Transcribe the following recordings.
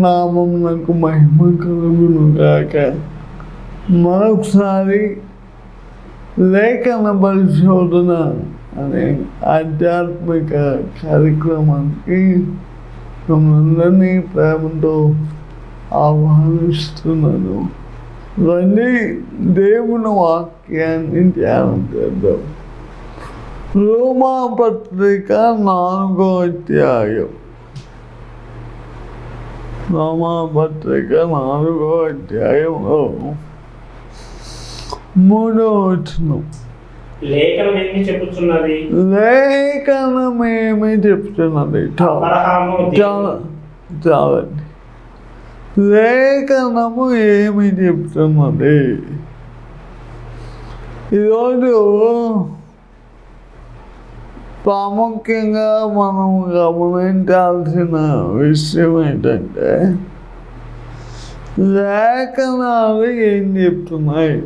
నామం నాకు మహిమ కలుగును గాక. మరొకసారి లేఖన పరిశోధన అనే ఆధ్యాత్మిక కార్యక్రమానికి మమ్మల్ని ప్రేమతో ఆహ్వానిస్తున్నాను. రండి దేవుని వాక్యాన్ని ధ్యానం చేద్దాం. రోమా పత్రిక నాలుగో అధ్యాయం. రోమా పత్రిక నాలుగో అధ్యాయంలో మూడో వచనం లేఖనం ఏమి చెప్పుచున్నది? లేఖనమేమి చెప్తున్నది చాలా చాలండి. లేఖనము ఏమి చెప్తున్నది ఈరోజు ప్రాముఖ్యంగా మనం గమనించాల్సిన విషయం ఏంటంటే లేఖనాలు ఏం చెప్తున్నాయి?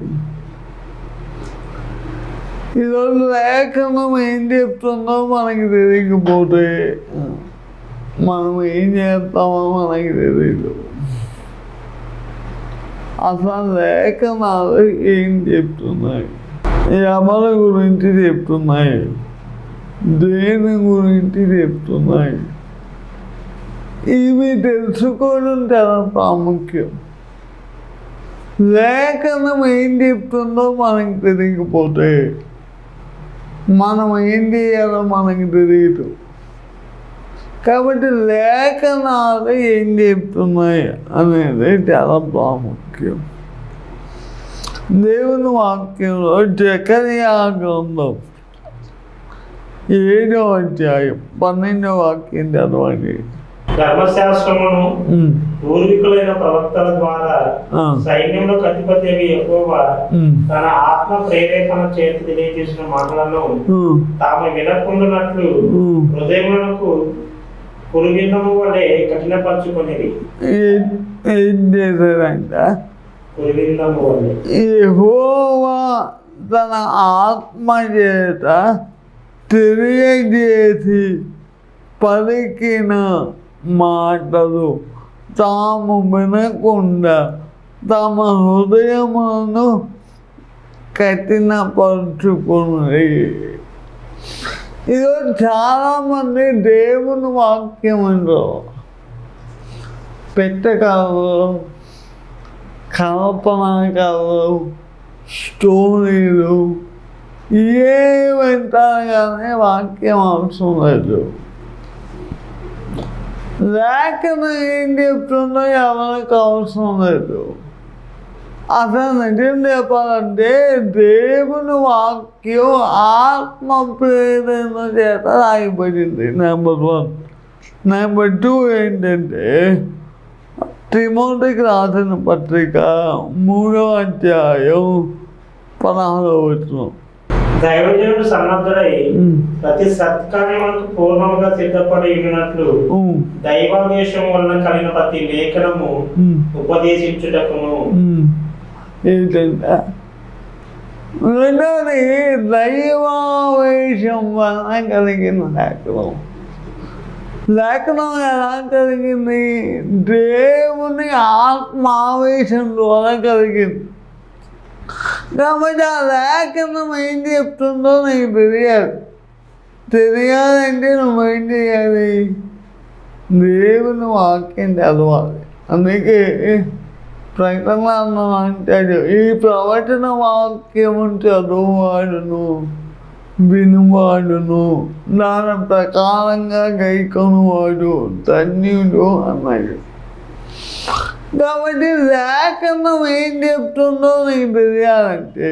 ఈరోజు లేఖనం ఏం చెప్తుందో మనకి తెలియకపోతే మనం ఏం చేస్తామో మనకి తెలియదు అసలు లేఖనాలు ఏం చెప్తున్నాయి? ఎవరి గురించి చెప్తున్నాయి. దేని గురించి చెప్తున్నాయి ఇవి తెలుసుకోవడం చాలా ప్రాముఖ్యం? లేఖనం ఏం చెప్తుందో మనకి తెలియకపోతే మనం ఏం చేయాలో మనకి తెలియదు. కాబట్టి లేఖనాలు ఏం చెప్తున్నాయి అనేది చాలా ప్రాముఖ్యం. దేవుని వాక్యంలో జకరియా గ్రంథం ఏడో అధ్యాయం పన్నెండో వాక్యం చదవండి. ధర్మశాస్త్రమును పూర్వీకులైన ప్రవక్తల ద్వారా సైన్యంలో అధిపతి ఎక్కువ తన ఆత్మ ప్రేరేపణ చేతి తెలియజేసిన మాటలను తాము వినకుండానట్లు. హృదయములకు పురువిన్నము వలె కఠినపరచుకొనిది ఏం చేశారంట? యెహోవా తన ఆత్మ చేత తెలియజేసి పలికిన మాటలు తాము వినకుండా తమ హృదయములను కఠినపరుచుకున్నది. ఈరోజు చాలామంది దేవుని వాక్యములో పెట్టగలరు కల్పన కలరు స్టోరీలు ఏ కానీ వాక్యం అవసరం లేదు. లేఖన ఏం చెప్తుందో ఎవరికి అవసరం లేదు. అసలు నిజం చెప్పాలంటే దేవుని వాక్యం ఆత్మ ప్రేరణ చేత రాయబడింది. నెంబర్ వన్ నెంబర్ టూ ఏంటంటే తిమోతికి రాసిన పత్రిక మూడో అధ్యాయం పదహారవ వచ్చినాం దైవజనుడు సన్నద్ధుడై ప్రతి సత్కార్యములకు పూర్ణముగా సిద్ధపడి ఉన్నట్లు దైవావేశం వలన కలిగిన ప్రతి లేఖనము ఉపదేశించుటకును. ఏంటంటే రెండోది దైవావేశం వలన కలిగిన లేఖనం. లేఖనం ఎలా కలిగింది? దేవుని ఆత్మావేశం ద్వారా కలిగింది. కాబట్టి ఆ లేఖనం ఏం చెప్తుందో నీకు తెలియాలి తెలియాలంటే నువ్వేం చేయాలి. దేవుని వాక్యం చదవాలి. అందుకే ప్రకటన అంటాడు ఈ ప్రవచన వాక్యము చదువువాడును వినువాడును దాని ప్రకారంగా గైకొనువాడు ధన్యుడు అన్నాడు. కాబట్టి లేఖనం ఏం చెప్తుందో నీకు తెలియాలంటే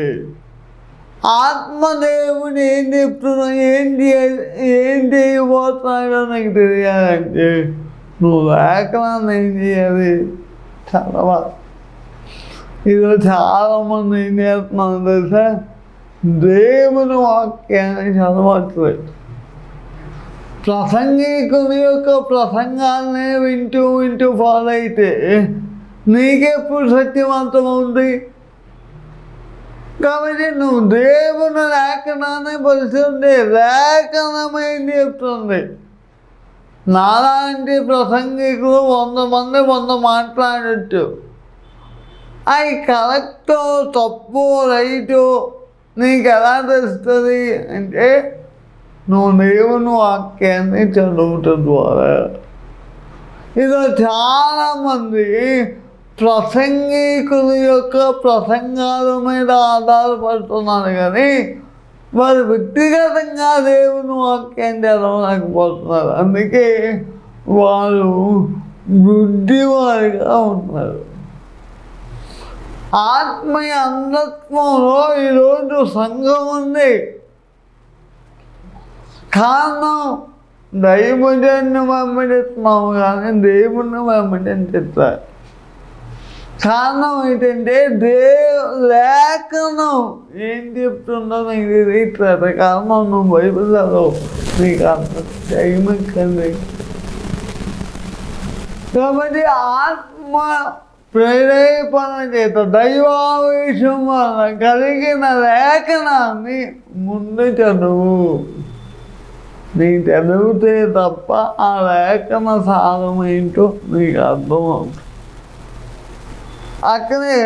ఆత్మదేవుడు ఏం చెప్తున్నా ఏం చేయ ఏం చేయబోతున్నాడో నీకు తెలియాలంటే నువ్వు లేఖనాన్ని ఏం చేయాలి? చదవాలి ఈరోజు చాలామంది ఏం చేస్తున్నాను తెలుసా? దేవుని వాక్యాన్ని చదవట్లేదు ప్రసంగికుని యొక్క ప్రసంగాలనే వింటూ వింటూ ఫాలో అయితే నీకెప్పుడు సత్యవంతం ఉంది. కాబట్టి నువ్వు దేవుని లేఖనాన్ని పరిస్థితుంది లేఖనమైంది చెప్తుంది. నాలాంటి ప్రసంగికులు వంద మంది వంద మాట్లాడచ్చు. అవి కరెక్ట్ తప్పు రైటు నీకు ఎలా తెలుస్తుంది? అంటే నువ్వు దేవుని వాక్యాన్ని చదువుట ద్వారా. ఇది చాలామంది ప్రసంగికుల యొక్క ప్రసంగాల మీద ఆధారపడుతున్నారు కానీ వారు వ్యక్తిగతంగా దేవుని వాక్యం తెలవలేకపోతున్నారు. అందుకే వారు బుద్ధివారిగా ఉన్నారు. ఆత్మీయ అంధత్వంలో ఈరోజు సంఘం ఉంది. కారణం దైవజన్ను వెంబడిస్తున్నాము కానీ దేవుణ్ణి వెంబడించారు కారణం ఏంటంటే దే లేఖనం ఏం చెప్తుందో నీకు తెలియట్లేదు కారణం నువ్వు బైబిల్ చదవు నీకు అంత టైం ఎక్కండి కాబట్టి ఆత్మ ప్రేరేపణ చేత దైవావేశం వల్ల కలిగిన లేఖనాన్ని ముందు చదువు. నీ చదివితే తప్ప ఆ లేఖన సారం ఏంటో నీకు అర్థమవుతుంది. అక్కడే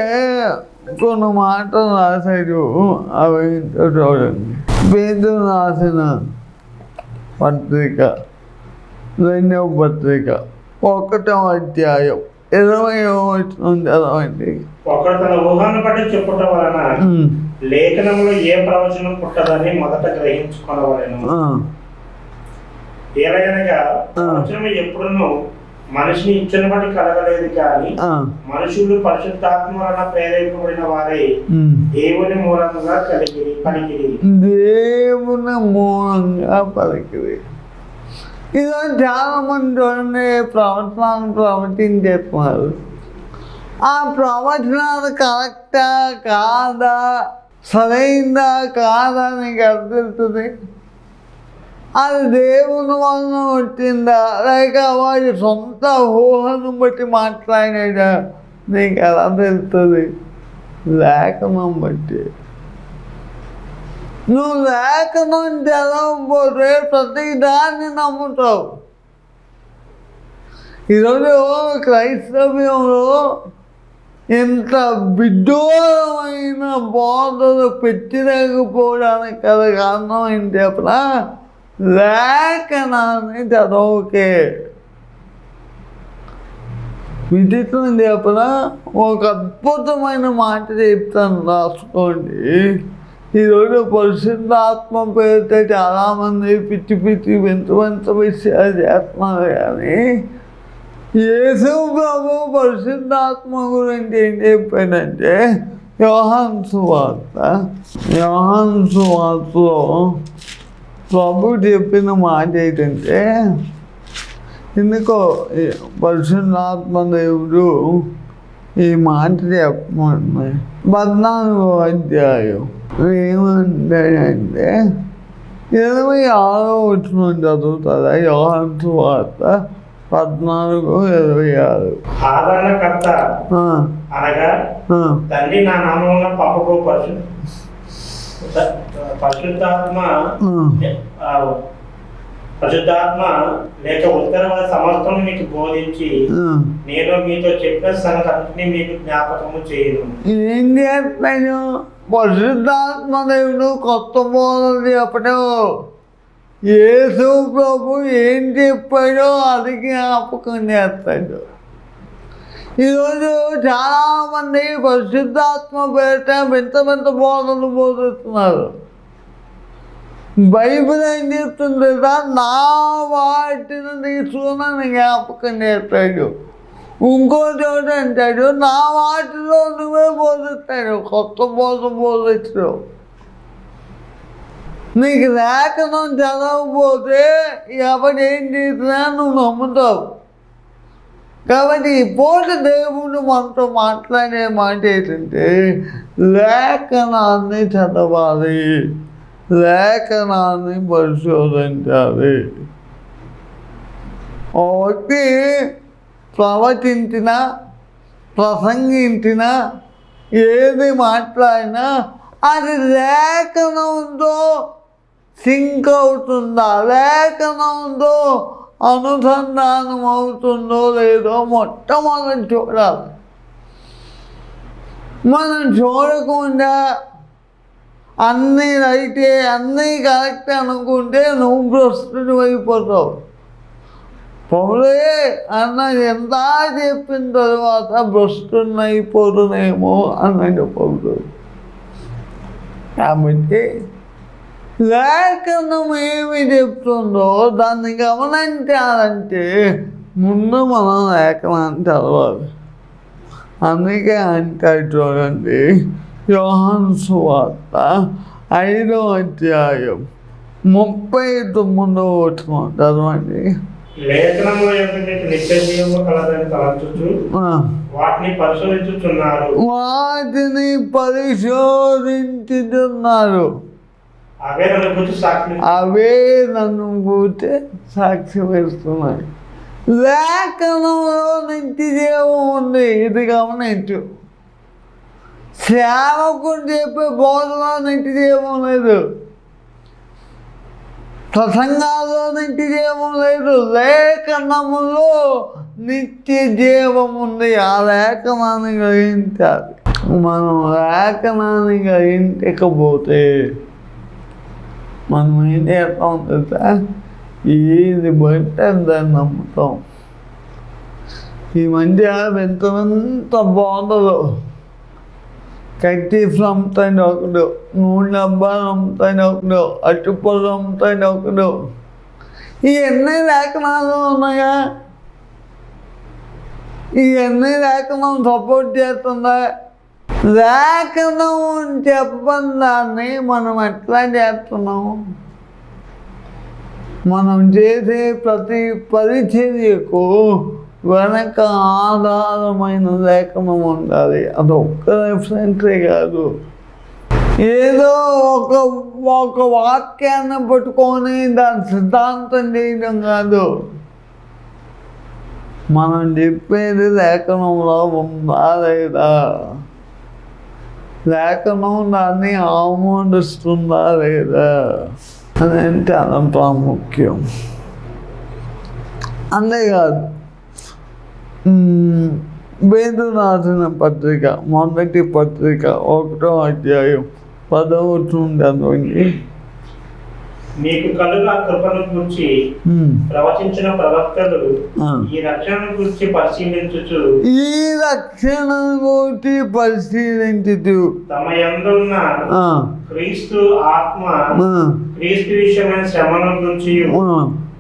కొన్ని మాటలు రాశాడు అవి చూడండి. పేదలు రాసిన పత్రిక రెండవ పత్రిక ఒకటో అధ్యాయం ఇరవై వచ్చిన చదవండి లేఖనంలో ఏ ప్రవచనం పుట్టదని మొదట ప్రవచనం ఎప్పుడునూ మనిషిని ఇచ్చిన బట్టి కలగలేదు కానీ మనుషులు పరిశుద్ధాత్మ వలన ప్రేరేపబడిన వారే. దేవుని మూలంగా కలిగిరి పలికిరి. దేవుని మూలంగా పలికింది ఇదో చాలా మంది చూడండి ప్రవచనాలు ప్రవచించేస్తున్నారు ఆ ప్రవచనాలు కరెక్టా కాదా? సరైందా కాదా నీకు అర్థమవుతుంది అది దేవుని వలన వచ్చిందా? లేక వాడి సొంత ఊహను బట్టి మాట్లాడేదా నీకు ఎలా తెలుస్తుంది? లేఖనం బట్టి. నువ్వు లేఖనం చదవకపోతే ప్రతి దాన్ని నమ్ముతావు. ఈరోజు క్రైస్తవ్యంలో ఇంత విడ్డూరమైన బోధలు పెట్టలేకపోవడానికి కదా కారణం ఏంటి చెప్పనా? లేఖనాన్ని చదవకే విదితం చెప్పిన ఒక అద్భుతమైన మాట చెప్తాను రాసుకోండి. ఈరోజు పరిశుద్ధాత్మ పేరుతో చాలామంది పిచ్చి పిచ్చి వింత వింత విషయాలు చేస్తున్నారు కానీ యేసు ప్రభు పరిశుద్ధాత్మ గురించి ఏం చెప్పాడంటే యోహాన్ సువార్త యోహాన్ సువార్తలో ప్రభు చెప్పిన మాట ఏంటంటే ఎందుకో పరిశుద్ధాత్మ దేవుడు ఈ మాట చెప్పమంది పద్నాలుగో అధ్యాయం ఏమంటాడంటే ఇరవై ఆరో వచ్చిన చదువుతారా? యోహాన్ సువార్త పద్నాలుగు ఇరవై ఆరు. ఆదరణకర్త అనగా తండ్రి నా నామమున పంపకు పరిశు పరిశుద్ధాత్మ పరిశుద్ధాత్మ లేక ఉత్తరవాద సమస్తం మీకు బోధించి. నేను మీతో చెప్పిన మీకు జ్ఞాపకము చేయను. ఏం చేస్తాడు పరిశుద్ధాత్మ దేవుడు కొత్త బోధలు చెప్పడం. యేసు ప్రభు ఏం చెప్పాడో అది జ్ఞాపకం చేస్తాడు. ఈరోజు చాలామంది పరిశుద్ధాత్మ పేరిట వింత వింత బోధనలు బోధిస్తున్నారు. బైబిల్ ఏం చెప్తుంది నా వాటిని తీసుకుని జ్ఞాపకం చేస్తాడు. ఇంకో చోట అంటాడు నా వాటిలో నువ్వే బోధిస్తాడు కొత్త బోధ బోధించు నీకు లేఖనం చదవకపోతే ఎవడు ఏం చేసినా నువ్వు నమ్ముతావు. కాబట్టి ఇప్పుడు పూట దేవుడు మనతో మాట్లాడే మాట ఏంటంటే లేఖనాన్ని చదవాలి. లేఖనాన్ని పరిశోధించాలి. ఓ వ్యక్తి ప్రవచించిన ప్రసంగించిన ఏది మాట్లాడినా అది లేఖనంతో సింక్ అవుతుందా? లేఖనంతో అనుసంధానం అవుతుందో లేదో మొట్టమొదటి చూడాలి. మనం చూడకుండా అన్నీ రైటే అన్నీ కరెక్ట్ అనుకుంటే నువ్వు భ్రష్టుడు అయిపోతావు. పౌలే అన్న ఎంత చెప్పిన తర్వాత భ్రష్టుని అయిపోతునేమో అన్నాడు పౌలు. కాబట్టి లేఖనం ఏమి చెప్తుందో దాన్ని గమనించాలంటే ముందు మనం లేఖనాన్ని చదవాలి. అందుకే అంటాడు చూడండి యోహాన్ సువార్త ఐదో అధ్యాయం ముప్పై తొమ్మిదో వచ్చిన చదవండి. వాటిని పరిశోధించుతున్నారు అవే నన్ను అవే కూర్చే సాక్షి వేస్తున్నాయి లేఖనంలో నిత్య జీవం ఉంది. ఇది గమనించు. సేవకుడు చెప్పే బోధలో నిత్య లేదు. ప్రసంగాల్లో నిత్య లేదు. లేఖనములో నిత్య జీవం ఉంది. ఆ లేఖనాన్ని గ్రహించాలి. మనం లేఖనాన్ని గ్రహించకపోతే మనం ఏం చేస్తాం తెలుసా? ఏది బయట దాన్ని నమ్ముతాం. ఈ మధ్య ఎంత ఎంత బాగుండదు కట్టి అమ్ముతాను ఒకడు నూనె డబ్బాలు అమ్ముతాను ఒకడు అట్టుపళ్ళు అమ్ముతాను ఒకడు ఇవన్నీ లేఖనాలు ఉన్నాయా? ఇవన్నీ లేఖనం సపోర్ట్ చేస్తుందా? లేఖనం చెప్పని దాన్ని మనం ఎట్లా చేస్తున్నాం? మనం చేసే ప్రతి పరిచర్యకు వెనక ఆధారమైన లేఖనం ఉండాలి. అది ఒక్క రెఫరెన్సే కాదు. ఏదో ఒక ఒక వాక్యాన్ని పట్టుకొని దాని సిద్ధాంతం చేయడం కాదు. మనం చెప్పేది లేఖనంలో ఉందా లేదా? లేఖనం దాన్ని ఆమోదిస్తుందా లేదా? అనేది చాలా ప్రాముఖ్యం అంతేకాదు మ్మ్, వేదు రాసిన పత్రిక మొదటి పత్రిక ఒకటో అధ్యాయం పదవచ్చు చదవండి మీకు కలుగా కృపను గురించి. ప్రవచించిన ప్రవక్తలు. ఈ రక్షణ గురించి పరిశీలించుచు. ఈ రక్షణ కోటి పరిశీలించదు తమ యందున్న ఆ, క్రీస్తు ఆత్మ క్రీస్తు విషయమైన గురించి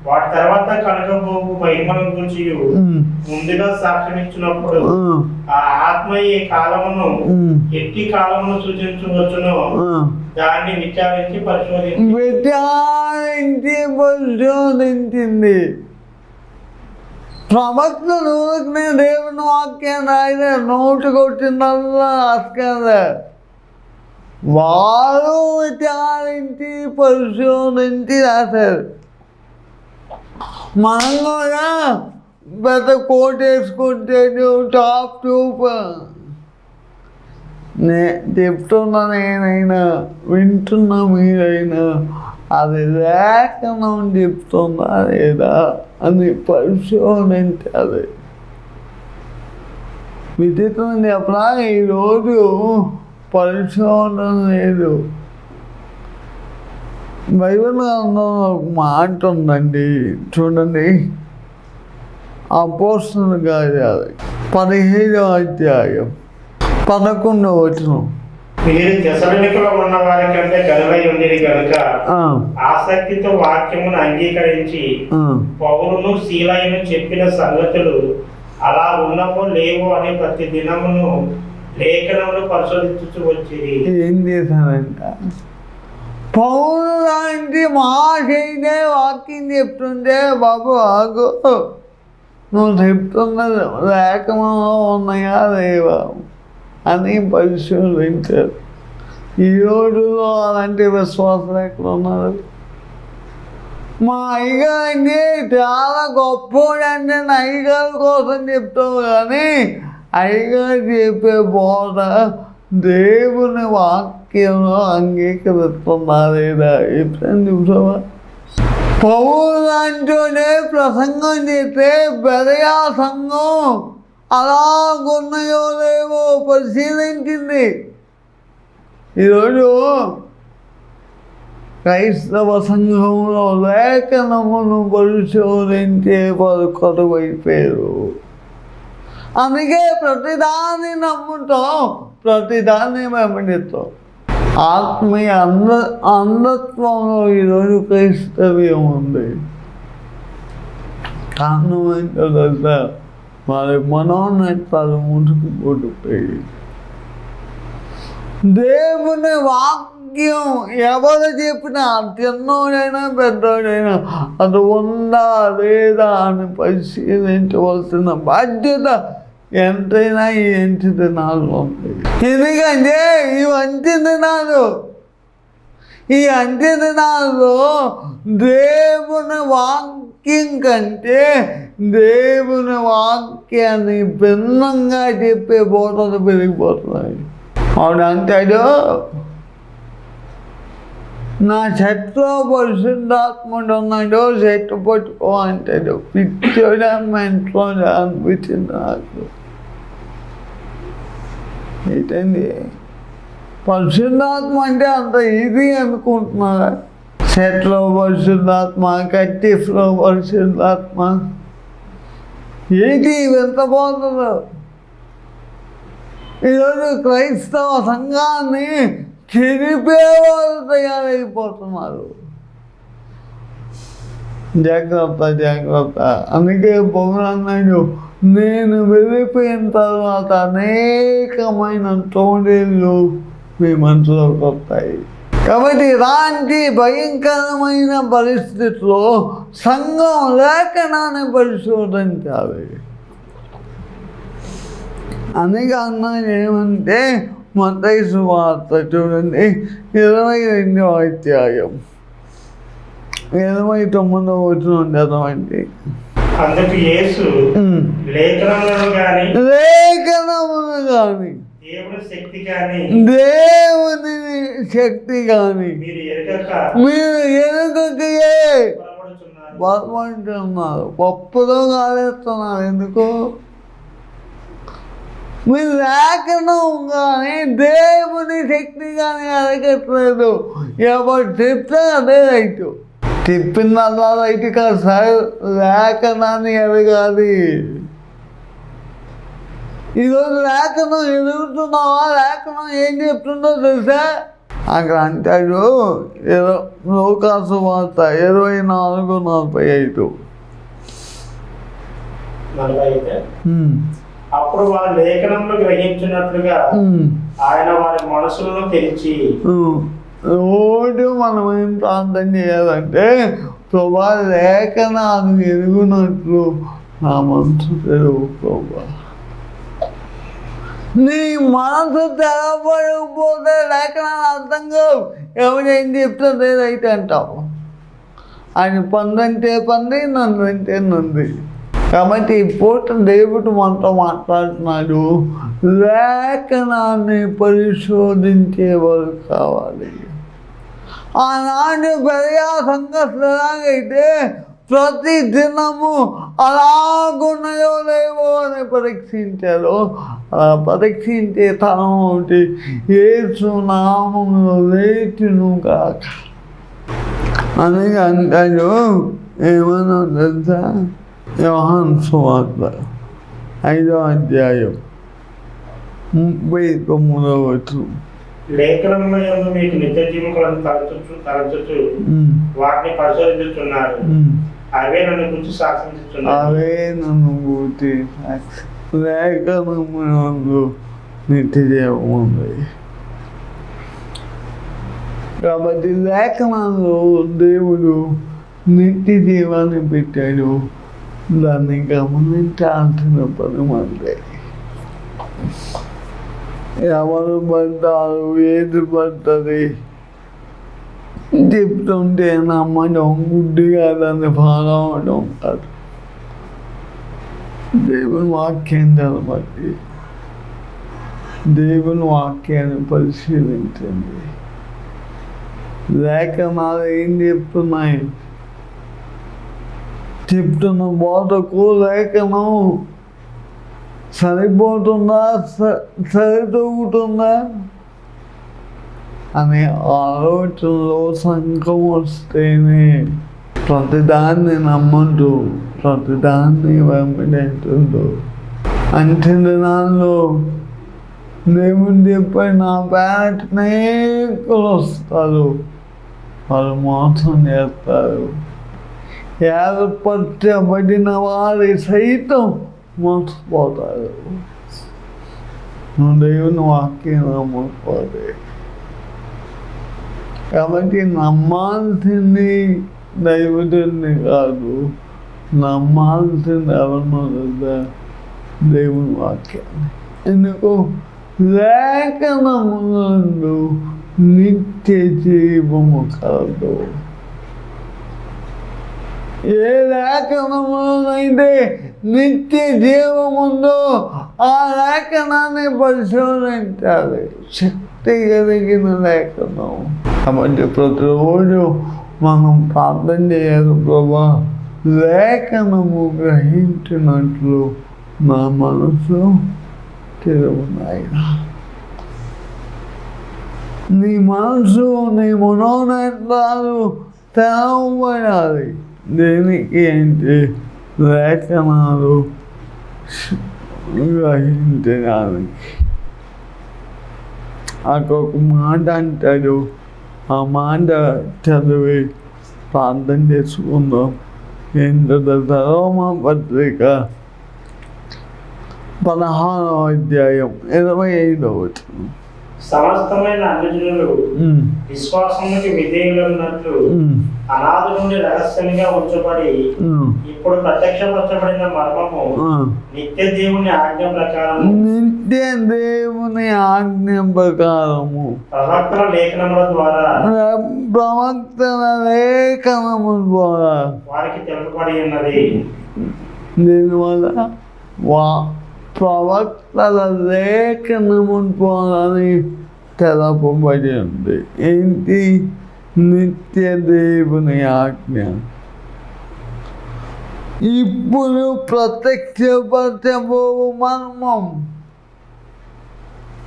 వాటి తర్వాత కలగబోవు మహిమల గురించి ముందుగా సాక్ష్యం ఇచ్చినప్పుడు ఆ, ఆత్మ ఈ కాలమును ఎట్టి కాలమును సూచించవచ్చునో. దాన్ని విచారించి పరిశోధించి విచారించి పరిశోధించింది. ప్రవక్తలు దేవుని వాక్యాన్ని ఆయన వారు విచారించి పరిశోధించి రాశారు. మనం కూడా పెద్ద కోట్ వేసుకుంటే టాప్ టూప్ నే చెప్తున్నా నేనైనా వింటున్నా మీరైనా. అది లేకుండా చెప్తున్నా లేదా అని పరిశోధించాలి విచిత్రం చెప్పడానికి ఈరోజు పరిశోధన లేదు. బైబిల్ గ్రంథంలో ఒక మాట ఉందండి. చూడండి. అపోస్తుల కార్యాలు పదిహేడవ అధ్యాయం. పదకొండవ వచనం. మీరు దశలనికలో ఉన్న వారి కంటే ఉండేది కనుక ఆసక్తితో వాక్యమును అంగీకరించి పౌరును శీలయును చెప్పిన సంగతులు అలా ఉన్నవో లేవో అని ప్రతి దినమును లేఖనములు పరిశోధించుచు వచ్చింది ఏం చేశానంట పౌరు లాంటి మహాశైలే వాక్యం చెప్తుంటే బాబు ఆగు. నువ్వు చెప్తున్నది లేఖనంలో ఉన్నాయా లేవా అని పరిశోధించారు ఈ రోజుల్లో అలాంటి విశ్వాసం ఎక్కడ ఉన్నారు? మా అయ్యగారు చాలా గొప్పోడు అంటే అయ్యగారి కోసం చెప్తావు కానీ అయ్యగారు చెప్పే బోధ దేవుని వాక్యంలో అంగీకరిస్తుందా లేదా ఎప్పుడైనా చూసావా పౌరు అంటూనే ప్రసంగం చేస్తే బెరయా సంఘం అలాగున్నాయో లేవో పరిశీలించింది. ఈరోజు క్రైస్తవ సంఘంలో లేఖనమును పరిశోధించే వారు కొరవైపోయారు. అందుకే ప్రతిదాన్ని నమ్ముతాం. ప్రతిదాన్ని వెంబడిస్తాం ఆత్మీయ అంద అంధత్వంలో ఈరోజు క్రైస్తవ్యం ఉంది కారణం ఏంటో తెలుసా వారి మనోన్నతాలు ముందుకు కొట్టుపోయి దేవుని వాక్యం ఎవరు చెప్పినా చిన్నోడైనా పెద్దోడైనా అది ఉందా లేదా అని పరిశీలించవలసిన బాధ్యత ఎంతైనా ఈ ఎంచి ఉంది ఎందుకంటే ఈ మంచి దినాలు ఈ అంత్య దినాల్లో దేవుని వాక్యం కంటే దేవుని వాక్యాన్ని భిన్నంగా చెప్పే బోధలు పెరిగిపోతున్నాయి. అవును అంటాడు? నా చెట్లో పరిశుద్ధాత్ముడు ఉన్నాడు చెట్టు పట్టుకో అంటాడు. పిచ్చోడా మెంట్లో అనిపించింది నాకు. ఏంటండి పరిశుద్ధాత్మ అంటే అంత ఈజీ అనుకుంటున్నారా చెట్లో పరిశుద్ధాత్మ కట్టిఫ్లో పరిశుద్ధాత్మ. ఏంటి? ఎంత బాగుందో ఈరోజు క్రైస్తవ సంఘాన్ని చెరిపేవారు తయారైపోతున్నారు. జాగ్రత్త జాగ్రత్త. అందుకే పౌరాన్నాడు నేను వెళ్ళిపోయిన తర్వాత అనేకమైన తోడేళ్ళు మీ మనసులోకి వస్తాయి కాబట్టి ఇలాంటి భయంకరమైన పరిస్థితిలో సంఘం లేఖనాన్ని పరిశోధించాలి. అందుకే అన్నాను ఏమంటే మొదటి వార్త చూడండి ఇరవై రెండవ అధ్యాయం. ఇరవై తొమ్మిదవ వచ్చిన చదవండి అందుకు యేసు లేఖనములను గాని లేఖనమును కానీ దేవుని శక్తి గాని దేవుని శక్తి కానీ మీరు పొరపడుచున్నారు బలమంటున్నారు పప్పులో కాలేస్తున్నారు. ఎందుకు? మీరు లేఖనం కానీ దేవుని శక్తి కానీ అడగట్లేదు ఎవరు చెప్తే అదే రైతు. చెప్పిందల్లా రైతు కాదు సార్ లేఖనాన్ని ఎదగాలి ఈరోజు లేఖనం ఎదుగుతున్నావా? లేఖనం ఏం చెప్తుందో తెలుసా? అక్కడ అంటాడు ఇరవై లోకాసు వార్త ఇరవై నాలుగు నలభై ఐదు. అప్పుడు వారు లేఖనంలో గ్రహించినట్లుగా ఆయన వారి మనసులను తెరిచి ఉమ్. రోజు మనం ఏం ప్రార్థన చేయాలంటే ప్రభా లేఖనాలు ఎరుగునట్లు నా మనసు తెరువు ప్రభా నీ మనసు తెరవకపోతే లేఖనాలు అర్థం కావు. ఎవరేం చెప్తే రైట్ అంటావు? ఆయన పందంటే పంది నందంటే నంది కాబట్టి ఈ పూట దేవుడు మనతో మాట్లాడుతున్నాడు. లేఖనాన్ని పరిశోధించేవారు కావాలి. ఆనాడు పెరియా సంఘస్థలాగైతే ప్రతి దినము అలాగున్నాయో లేవో అని పరీక్షించారు. అలా పరీక్షించే తనం ఒకటి ఏసు నామంలో లేచును కాక అందుకే అంటాడు ఏమన్నా తెలుసా? యోహాన్ సువార్త ఐదో అధ్యాయం ముప్పై తొమ్మిదో వచ్చు లేఖనంలో మీకు నిత్య జీవకులను తలచుచు తలచుచు వాటిని పరిశోధించుతున్నారు అవే నన్ను గురించి సాక్షించుతున్నారు అవే నన్ను పూర్తి లేఖనమునందు నిత్య జీవం ఉంది కాబట్టి లేఖనంలో దేవుడు నిత్య జీవాన్ని పెట్టాడు. దాన్ని గమనించాల్సిన పని మంది ఎవరు పడతారు ఏది పడుతుంది చెప్తుంటే నమ్మడం గుడ్డిగా దాన్ని ఫాలో అవడం కాదు దేవుని వాక్యం బట్టి దేవుని వాక్యాన్ని పరిశీలించండి. లేఖనాలు ఏం చెప్తున్నాయి? చెప్తున్న బోధకు లేఖనం సరిపోతుందా? స- సరితూగుతుందా? అనే ఆలోచనలో సంఘం వస్తేనే ప్రతిదాన్ని నమ్మద్దు ప్రతిదాన్ని వెంబడించద్దు అంటే దినాల్లో దేవుడు చెప్పి నా పేట వస్తారు వాళ్ళు మోసం చేస్తారు. ఏర్పరచబడిన వారి సైతం మోసపోతారు నువ్వు దేవుని వాక్యం నమ్మకపోతే కాబట్టి నమ్మాల్సింది దైవజుని కాదు నమ్మాల్సింది ఎవరినో తెలుసా దేవుని వాక్యాన్ని ఎందుకు లేఖనములందు నిత్య జీవము కలదు ఏ లేఖనమునైతే నిత్య జీవముందో ఆ లేఖనాన్ని పరిశోధించాలి. శక్తి కలిగిన లేఖనం. కాబట్టి ప్రతిరోజు మనం ప్రార్థన చేయాలి ప్రభా. లేఖనము గ్రహించినట్లు నా మనసు తిరుగునాయినా నీ మనసు నీ మనోనేత్రాలు తెరవబడాలి. దేనికి ఏంటి? లేఖనాలు గ్రహించడానికి. అక్కడ ఒక మాట అంటాడు ఆ మాట చదివి ప్రార్థన చేసుకుందాం. ఏంటో రోమా పత్రిక పదహారవ అధ్యాయం ఇరవై ఐదవ వచనం. సమస్తమైన అన్యజనులు ఉమ్, విశ్వాసమునికి విధేయులున్నట్లు ఉమ్, అనాది నుండి రహస్యంగా ఉంచబడి ఇప్పుడు ప్రత్యక్షపరచబడిన మర్మము. నిత్య దేవుని ఆజ్ఞ ప్రకారం నిత్య దేవుని ఆజ్ఞ ప్రకారము. ప్రవక్తల లేఖనముల ద్వారా ప్రవక్తల లేఖనము ద్వారా వారికి తెలుపబడి ఉన్నది. దీనివల్ల వా ప్రవక్తల లేఖనము ద్వారానే తెలపబడి ఉంది ఏంటి? నిత్య దేవుని ఆజ్ఞ ఇప్పుడు ప్రత్యక్షపరచబో మర్మం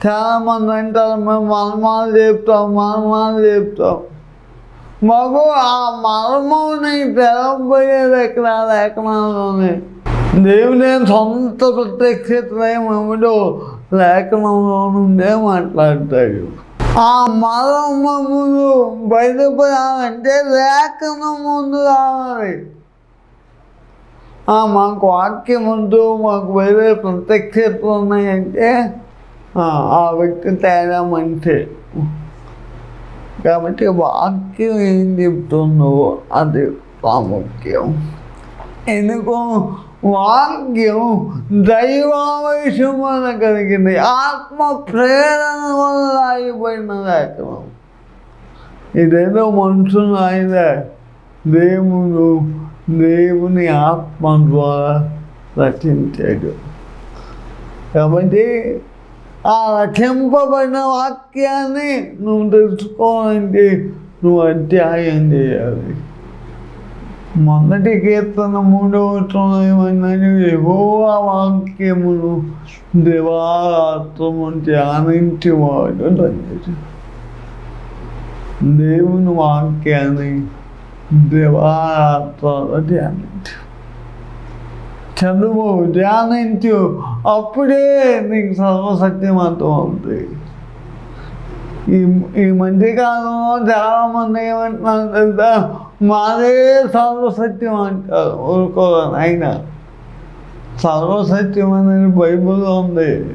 చాలా మంది అంటారు మేము మర్మాలు చెప్తాం మర్మాలు చెప్తాం మాకు ఆ మర్మం నీకు తెలవబోయేది ఎక్కడ లేఖనాల్లోనే దేవుని సొంత ప్రత్యక్షత ఏమిటో లేఖనంలో నుండే మాట్లాడతాడు ఆ బైదబు రావాలంటే లేఖనం ముందు రావాలి. మాకు వాక్యం ముందు మాకు వేరే ప్రత్యక్షతలు ఉన్నాయంటే ఆ, ఆ వ్యక్తి తేడా మంచి కాబట్టి వాక్యం ఏం చెప్తుందో అది ప్రాముఖ్యం ఎందుకు? వాక్యం దైవావేశం వల్ల కలిగింది. ఆత్మ ప్రేరణ వల్ల ఆగిపోయిన లేఖనం ఇదేదో మనుషులు రాయలే దేవుడు దేవుని ఆత్మ ద్వారా రచించాడు కాబట్టి ఆ రచింపబడిన వాక్యాన్ని నువ్వు తెలుసుకోవాలంటే నువ్వు అధ్యాయం చేయాలి. మొదటి కీర్తన మూడవ ఏమన్నాడు ఆ వాక్యమును దివారాత్రము ధ్యానించేవాడు దేవుని వాక్యాన్ని దివారాత్రాలు ధ్యానించు. చదువు ధ్యానించు. అప్పుడే నీకు సర్వసత్యం అర్థమవుతుంది ఈ ఈ మధ్యకాలంలో చాలా మంది ఏమంటున్నారు తెలుసా? మాదే సర్వసత్యం అంటారు. ఊరుకోవాలి అయినా సర్వసత్యం అనేది బైబుల్లో ఉంది.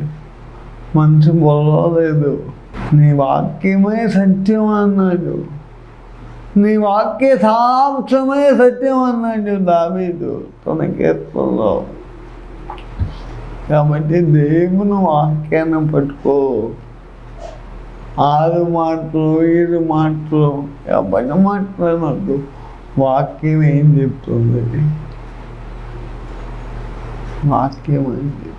మంచి బొలలేదు నీ వాక్యమే సత్యం అన్నాడు. నీ వాక్య సాంశమే సత్యం అన్నాడు దావీదు తన కీర్తనలో. కాబట్టి దేవుని వాక్యాన్ని పట్టుకో. ఆరు మాటలు ఏడు మాటలు. ఎవరి మాట్లాడద్దు వాక్యం ఏం చెప్తుంది? వాక్యం ఏం చెప్తుంది?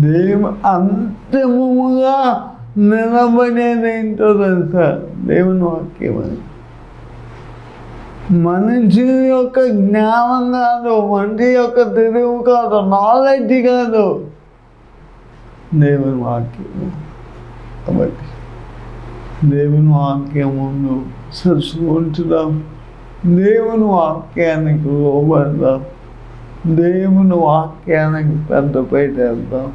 దేవు అంతిమముగా నిలబడేది ఏంటో తెలుసా? దేవుని వాక్యం అని మనిషి యొక్క జ్ఞానం కాదు మనిషి యొక్క తెలివి కాదు నాలెడ్జ్ కాదు. దేవుని వాక్యం కాబట్టి దేవుని వాక్యమును సృష్టించడం దేవుని వాక్యానికి లోబడదాం. దేవుని వాక్యానికి పెద్ద పెట్టేద్దాం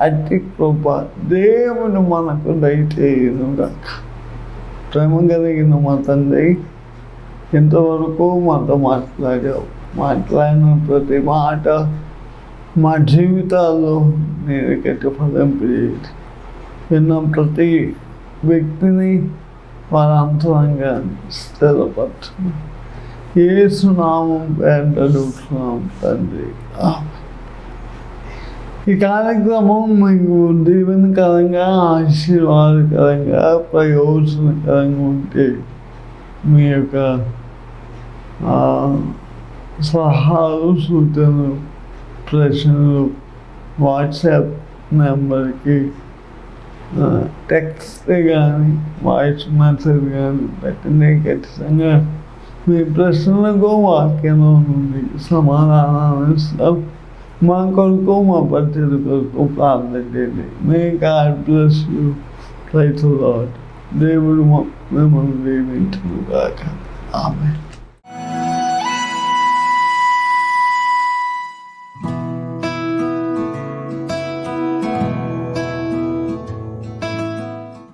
అతి కృప దేవుని మనకు దయచేయనుగా ప్రేమ కలిగిన మా తండ్రి ఇంతవరకు మాతో మాట్లాడావు. మాట్లాడిన ప్రతి మాట మా జీవితాల్లో నేను గట్టి ఫలింపజేయదు విన్న ప్రతి వ్యక్తిని వారి అంతరంగా స్థిరపరచు ఏసునామం పేరు అడుగుతున్నాం తండ్రి. ఈ కార్యక్రమం మీకు దీవెనకరంగా ఆశీర్వాదకరంగా ప్రయోజనకరంగా ఉంటే మీ యొక్క సలహాలు సూచనలు ప్రశ్నలు వాట్సాప్ నెంబర్కి టెక్స్ట్ కానీ వాయిస్ మెసేజ్ కానీ పెట్టండి ఖచ్చితంగా మీ ప్రశ్నలకు వాక్యంలో నుండి సమాధానాలు ఇస్తాం. మా కొరకు మా పరిచయ కొరకు ప్రార్థన చేయండి. మే గాడ్ బ్లెస్ యూ రైతు దేవుడు మిమ్మల్ని దీవించుగాక ఆమె